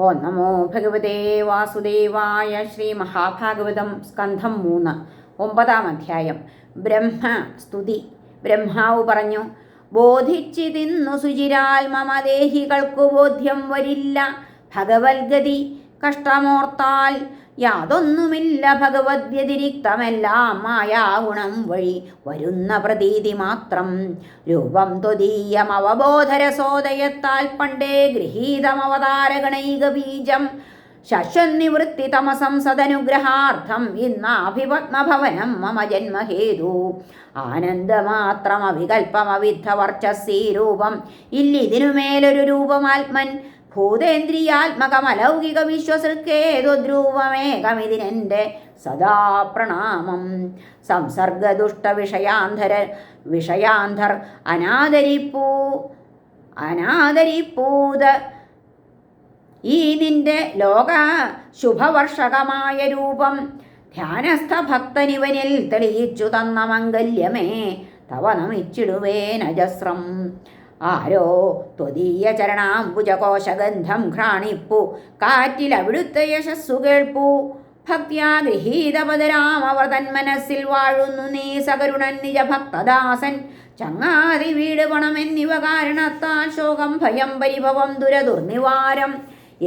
ഓ നമോ ഭഗവതേ വാസുദേവായ ശ്രീ മഹാഭാഗവതം സ്കന്ധം മൂന്ന് ഒമ്പതാം അധ്യായം. ബ്രഹ്മ സ്തുതി. ബ്രഹ്മാവ് പറഞ്ഞു ബോധിച്ചിതിന്നു സുചിരാൽ മമദേഹികൾക്കു ബോധ്യം വരില്ല. ഭഗവത്ഗതി കഷ്ടമോർത്താൽ യാതൊന്നുമില്ല ഭഗവത് വ്യതിരിക്തമെല്ലാം മായാഗുണം വഴി വരുന്ന പ്രതീതി മാത്രം. രൂപം ത്വതീയം അവബോധരസോദയത്താൽ പണ്ടേ ഗൃഹീതമവതാരഗണൈക ബീജം. ശശ്വന്നിവൃത്തി തമസം സദനുഗ്രഹാർത്ഥം ഇന്നാഭിപത്മഭവനം മമ ജന്മഹേതു. ആനന്ദമാത്രമവികൽപ്പമവിദ്ധവർച്ചസീ രൂപം ഇല്ലിതിനുമേലൊരു രൂപമാത്മൻ ഭൂതേന്ദ്രിയാത്മകമലൗകിക വിശ്വസൃക്കേതു ധ്രുവമേകമിതിനെന്റെ സദാ പ്രണാമം സംസർഗദുഷ്ട വിഷയാന്ധര വിഷയാന്ധർ അനാദരിപ്പൂ അനാദരിപ്പൂത ഈ നിന്റെ ലോക ശുഭവർഷകമായ രൂപം ധ്യാനസ്ഥ ഭക്തനിവനിൽ തെളിയിച്ചു തന്ന മംഗല്യമേ തവ നമിച്ചിടുവേനജസ്രം ആരോ ത്വതീയ ചരണാംബുജകോശഗന്ധം ഘ്രാണിപ്പു. കാറ്റിൽ അവിടുത്തെ യശസ്സു കേൾപ്പു. ഭക്യാ തന്മനസ്സിൽ വാഴുന്നു നീ സകരുണൻ നിജ ഭക്തദാസൻ ചങ്ങാതി വീട് പണമെന്നിവ കാരണത്താൽ ശോകം ഭയം പരിഭവം ദുരദുർനിവാരം.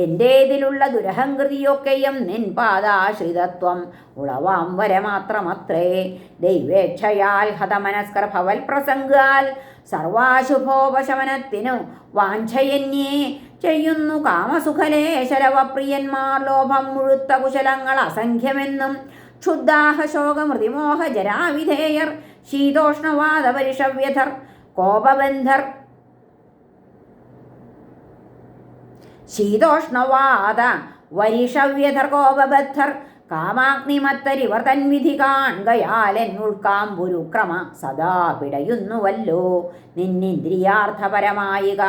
എന്റേതിലുള്ള ദുരഹങ്കൃതിയൊക്കെയും നിൻ പാദാശ്രിതത്വം ഉളവാം വരെ മാത്രമത്രേ. ദൈവേക്ഷയാൽ ഹതമനസ്കർ ഭവൽ പ്രസംഗാൽ സർവാശുഭോപശമനത്തിനു വാഞ്ചയന്യേ. ചെയ്യുന്നു കാമസുഖലേശരവപ്രിയന്മാർ ലോഭം മുഴുത്ത കുശലങ്ങൾ അസംഖ്യമെന്നും ക്ഷുദ്ധാഹ ശോകമൃതിമോഹ ജരാവിധേയർ ശീതോഷ്ണവാദപരിഷവ്യധർ കോപബന്ധർ ശീതോഷ്ണവാദ വരിഷവ്യഥർ കോപബദ്ധർ കാമാഗ്നിമത്തരിവർ കാൺകയാലൻ ഉൾക്കാമ്പുരുക്രമ സദാ പിടയുന്നുവല്ലോ. നിന്നിന്ദ്രിയാർത്ഥപരമായിക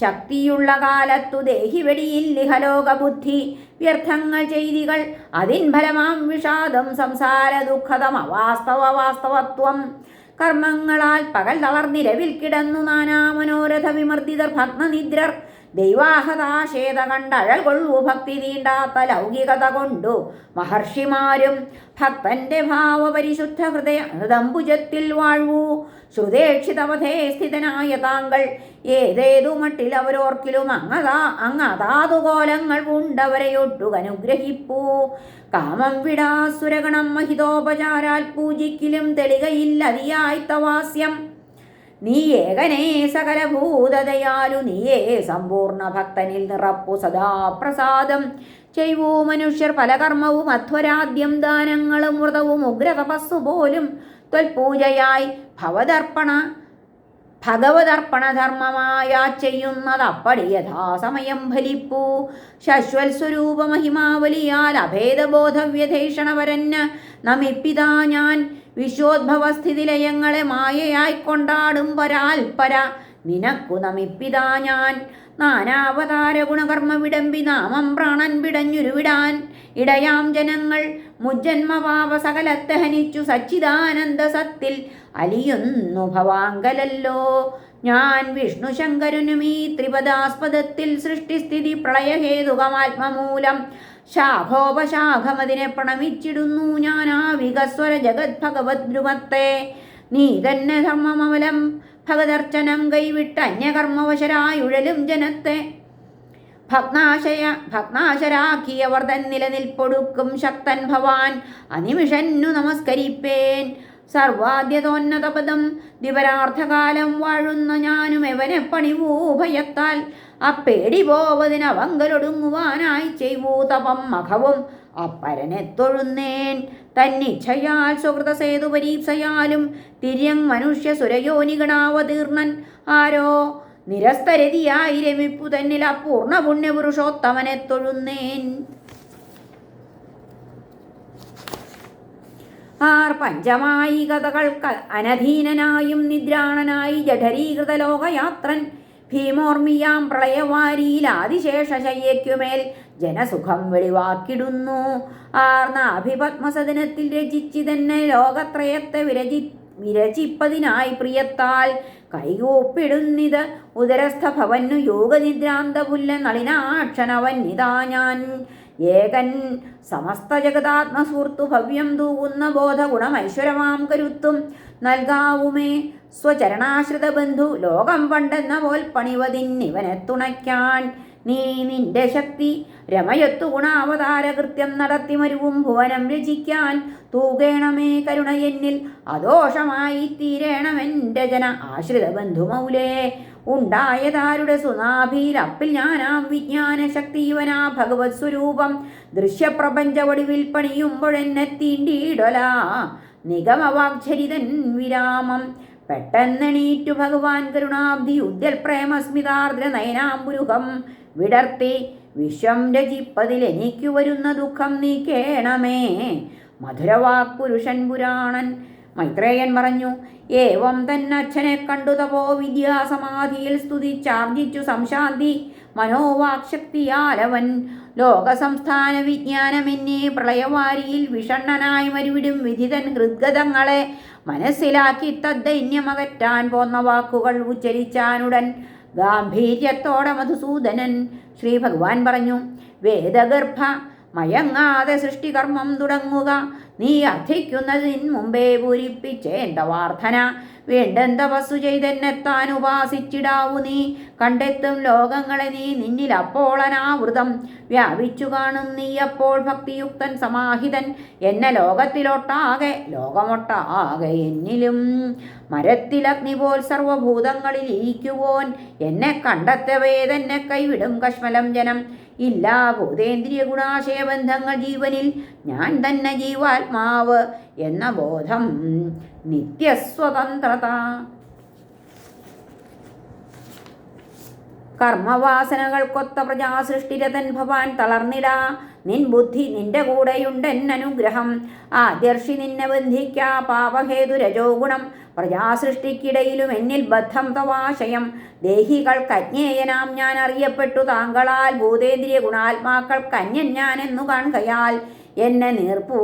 ശക്തിയുള്ള കാലത്തു ദേഹി വെടിയില്ലിഹലോക ബുദ്ധി വ്യർത്ഥങ്ങൾ ചെയ്തികൾ അതിൻ ഫലമാം വിഷാദം സംസാര ദുഃഖതം അവാസ്തവ വാസ്തവത്വം. കർമ്മങ്ങളാൽ പകൽ തളർന്നിരവിൽ കിടന്നു നാനാ മനോരഥ വിമർദ്ദിതർ ഭഗ്നനിദ്രർ ദൈവാഹതാശേത കണ്ടഴൽ കൊള്ളു ഭക്തി നീണ്ടാത്ത ലൗകികത കൊണ്ടു. മഹർഷിമാരും ഭക്തന്റെ ഭാവപരിശുദ്ധ ഹൃദയ ഹൃദംബുജത്തിൽ വാഴ്വൂ ശ്രുതേക്ഷിതവധേ സ്ഥിതനായ താങ്കൾ ഏതേതു മട്ടിൽ അവരോർക്കിലും അങ്ങതാ അങ്ങതാതു കോലങ്ങൾ ഉണ്ടവരെയൊട്ടുകനുഗ്രഹിപ്പൂ കാമം വിടാസുരഗണം മഹിതോപചാരാൽ പൂജിക്കിലും തെളികയില്ലതിയായി തവാസ്യം. നീ ഏകനേ സകലഭൂതതയാലു നീയേ സമ്പൂർണ ഭക്തനിൽ നിറപ്പു സദാ പ്രസാദം ചെയ്വൂ മനുഷ്യർ പല കർമ്മവും അധ്വരാദ്യം ദാനങ്ങളും വ്രതവും ഉഗ്രതപസ്സു പോലും ത്വൽപൂജയായി ഭവതർപ്പണ ഭഗവതർപ്പണധർമ്മമായ ചെയ്യുന്നത് അപ്പടി യഥാസമയം ഫലിപ്പൂ. ശശ്വൽ സ്വരൂപ മഹിമാവലിയാൽ അഭേദബോധവ്യധേഷണവരന് നമിപ്പിതാ ഞാൻ വിശ്വോദ്ഭവസ്ഥിതിലയങ്ങളെ മായയായി കൊണ്ടാടും പരാൽപര നിനക്കു നമിപ്പിതാ ഞാൻ. നാനാവതാര ഗുണകർമ്മ വിടമ്പി നാമം പ്രാണൻ വിടഞ്ഞുരുവിടാൻ. ഇടയാം ജനങ്ങൾ മുജ്ജന്മപാപ സകലത്തെ ഹനിച്ചു സച്ചിദാനന്ദ സത്തിൽ. അലിയുന്നു ഭവാങ്കലല്ലോ ഞാൻ വിഷ്ണു ശങ്കരനും ഈ ത്രിപദാസ്പദത്തിൽ സൃഷ്ടിസ്ഥിതി പ്രളയഹേതുകമാത്മമൂലം. ശാഖോപശാഖമതിനെ പ്രണമിച്ചിടുന്നു ഞാൻ ആ വികസ്വര ജഗത് ഭഗവത് ധ്രുവത്തെ നീ തന്നെ ധർമ്മമലം ഭഗതർച്ചനം കൈവിട്ട് അന്യകർമ്മവശരായുഴലും ജനത്തെ. ഭഗ്നാശയ ഭഗ്നാശരാക്കിയവർ തൻ നിലനിൽപ്പൊടുക്കും ശക്തൻ ഭവാൻ അനിമിഷന്നു നമസ്കരിപ്പേൻ. സർവാദ്യതോന്നതപദം. ദിവരാർത്ഥകാലം വാഴുന്ന ഞാനും എവനെ പണിവൂ ഭയത്താൽ. അപ്പേടി പോവതിനവങ്കലൊടുങ്ങുവാനായി ചെയ്വൂ തപം മഖവും അപ്പരനെ തൊഴുന്നേൻ തന്നിച്ഛയാൽ സുഹൃതസേതു പരീപ്സയാലും തിര്യങ് മനുഷ്യ സുരയോനിഗണാവതീർണൻ. ആരോ നിരസ്തരതിയായി രമിപ്പു തന്നിൽ അപൂർണ പുണ്യപുരുഷോത്തമനെ തൊഴുന്നേൻ. ആർ പഞ്ചമായി കഥകൾക്ക് അനധീനനായും നിദ്രാണനായി ജഠരീകൃത ലോകയാത്രൻ ഭീമോർമിയാം പ്രളയവാരിയിൽ ആദിശേഷശയ്യയ്ക്കുമേൽ ജനസുഖം വെളിവാക്കിടുന്നു. ആർന്നാഭിപത്മസദനത്തിൽ രചിച്ചു തന്നെ ലോകത്രയത്തെ വിരചി വിരചിപ്പതിനായി പ്രിയത്താൽ കൈകൂപ്പിടുന്നിത് ഉദരസ്ഥ ഭവന്നു യോഗനിദ്രാന്തപുല്ല നളിനാക്ഷനവൻ ഇതാ ഞാൻ. ഏകൻ സമസ്ത ജഗതാത്മസൂർത്തു ഭവ്യം തൂകുന്ന ബോധഗുണം ഐശ്വരമാം കരുത്തും. നൽകാവുമേ സ്വചരണാശ്രിത ബന്ധു ലോകം പണ്ടെന്ന പോൽ പണിവതിന്നിവനെ തുണയ്ക്കാൻ. നീ നിന്റെ ശക്തി രമയത്തു ഗുണാവതാര കൃത്യം നടത്തി മരുവും ഭുവനം രചിക്കാൻ. തൂകേണമേ കരുണ എന്നിൽ അദോഷമായി തീരേണമെന്റെ ജന ആശ്രിത ബന്ധുമൗലേ ഉണ്ടായതാരുടെ സുനാഭീരപ്പിൽ ഞാനാം വിജ്ഞാന ശക്തിവനാ ഭഗവത് സ്വരൂപം. ദൃശ്യപ്രപഞ്ച വടിവിൽ പണിയുമ്പോഴെന്നെ തീണ്ടിയിടല. നിഗമവാഗ്ചരിതൻ വിരാമം. പെട്ടെന്നെണീറ്റു ഭഗവാൻ കരുണാബ്ധി ഉദ്യൽ പ്രേമസ്മിതാർദ്ര നയനാംബുരുഹം വിടർത്തി. വിശ്വം രചിപ്പതിൽ എനിക്കു വരുന്ന ദുഃഖം നീക്കേണമേ മധുരവാക് പുരുഷൻ പുരാണൻ മൈത്രേയൻ പറഞ്ഞു ഏവം തന്നച്ഛനെ കണ്ടു തപോ വിദ്യാസമാധിയിൽ സ്തുതിച്ചാർജിച്ചു സംശാന്തി. മനോവാക്ശക്തിയാലവൻ ലോകസംസ്ഥാന വിജ്ഞാനമെന്നെ പ്രളയവാരിയിൽ വിഷണ്ണനായി മരുവിടും വിധിതൻ ഹൃദ്ഗതങ്ങളെ. മനസ്സിലാക്കി തദ്ദൈന്യമകറ്റാൻ പോന്ന വാക്കുകൾ ഉച്ചരിച്ചാനുടൻ ഗാംഭീര്യത്തോടെ മധുസൂദനൻ ശ്രീ ഭഗവാൻ പറഞ്ഞു വേദഗർഭ മയങ്ങാതെ സൃഷ്ടികർമ്മം തുടങ്ങുക. നീ അർത്ഥിക്കുന്നതിന് മുമ്പേ പൂരിപ്പിച്ചേണ്ട വേണ്ടെന്ത വസ്തു ചെയ്തെന്നെത്താൻ ഉപാസിച്ചിടാവു നീ. കണ്ടെത്തും ലോകങ്ങളെ നീ നിന്നിൽ അപ്പോൾ അനാവൃതം. വ്യാപിച്ചു കാണും നീ അപ്പോൾ ഭക്തിയുക്തൻ സമാഹിതൻ. എന്നെ ലോകത്തിലൊട്ടാകെ ലോകമൊട്ടാകെ എന്നിലും. മരത്തിലഗ്നി പോൽ സർവഭൂതങ്ങളിൽ ഇരിക്കുവോൻ. എന്നെ കണ്ടെത്തവേ തന്നെ കൈവിടും കശ്മലം ജനം. ഇല്ല ഭൂതേന്ദ്രിയ ഗുണാശയ ബന്ധങ്ങൾ ജീവനിൽ ഞാൻ തന്നെ ജീവാത്മാവ് എന്ന ബോധം നിത്യസ്വതന്ത്രത. കർമ്മവാസനകൾക്കൊത്ത പ്രജാസൃഷ്ടിരതൻ ഭവാൻ തളർന്നിടാ. നിൻ ബുദ്ധി നിന്റെ കൂടെയുണ്ടെന്നനുഗ്രഹം. ആദ്യർഷി നിന്നെ ബന്ധിക്കാ പാപഹേതു രജോ ഗുണം. പ്രജാസൃഷ്ടിക്കിടയിലും എന്നിൽ ബദ്ധം തവാശയം ദേഹികൾക്ക് അജ്ഞേയനാം ഞാൻ അറിയപ്പെട്ടു. താങ്കളാൽ ഭൂതേന്ദ്രിയ ഗുണാത്മാക്കൾക്ക് അന്യൻ ഞാൻ എന്നു കാണുകയാൽ എന്നെ നീർപ്പൂ.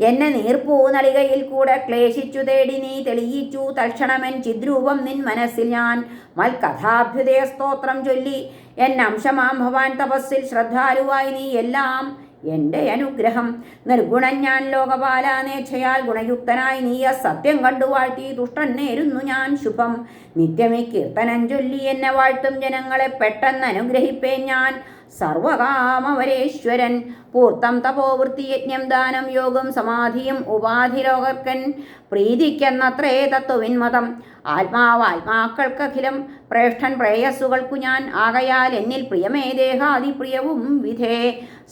എന്നെ നീർപ്പൂ നളികയിൽ കൂടെ ക്ലേശിച്ചു തേടി നീ തെളിയിച്ചു. തൽക്ഷണമെൻ ചിദ്രൂപം നിൻ മനസ്സിൽ ഞാൻ. മൽകഥാഭ്യുദയ സ്തോത്രം ചൊല്ലി. എൻ അംശമാം ഭവാൻ തപസ്സിൽ ശ്രദ്ധാലുവായി നീ എല്ലാം എന്റെ അനുഗ്രഹം. നിർഗുണൻ ഞാൻ ലോകപാലാനേച്ഛയാൽ ഗുണയുക്തനായി നീ സത്യം കണ്ടു വാഴ്ത്തി. ദുഷ്ടൻ നേരുന്നു ഞാൻ ശുഭം. നിത്യമേ കീർത്തനം ചൊല്ലി എന്നെ വാഴ്ത്തും ജനങ്ങളെ. പെട്ടെന്ന് അനുഗ്രഹിപ്പേൻ ഞാൻ. സർവകാമവരേശ്വരൻ. പൂർത്തം തപോവൃത്തി യജ്ഞം ദാനം യോഗം സമാധിയും ഉപാധിലോകർക്കൻ പ്രീതിക്കെന്നത്രേ തത്വവിന്മതം ആത്മാവാത്മാക്കൾക്കഖിലം പ്രേഷ്ഠൻ പ്രേയസ്സുകൾക്കു ഞാൻ. ആകയാൽ എന്നിൽ പ്രിയമേ ദേഹാദിപ്രിയവും വിധേ.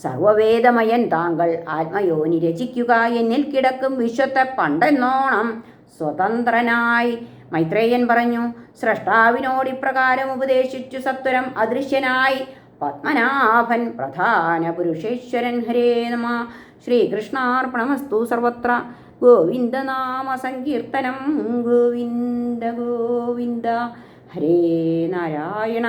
സർവവേദമയൻ താങ്കൾ ആത്മയോനി രചിക്കുക. എന്നിൽ കിടക്കും വിശ്വത്തെ പണ്ടെന്നോണം സ്വതന്ത്രനായി. മൈത്രേയൻ പറഞ്ഞു സ്രഷ്ടാവിനോട് ഇപ്രകാരം ഉപദേശിച്ചു സത്വരം അദൃശ്യനായി. പത്മനാഭൻ പ്രധാന പുരുഷേശ്വരൻ. ഹരേ നമ. ശ്രീകൃഷ്ണാർപ്പണമസ്തു സർവത്ര. ഗോവിന്ദനാമ സങ്കീർത്തനം. ഗോവിന്ദ ഗോവിന്ദ. ഹരേ നാരായണ.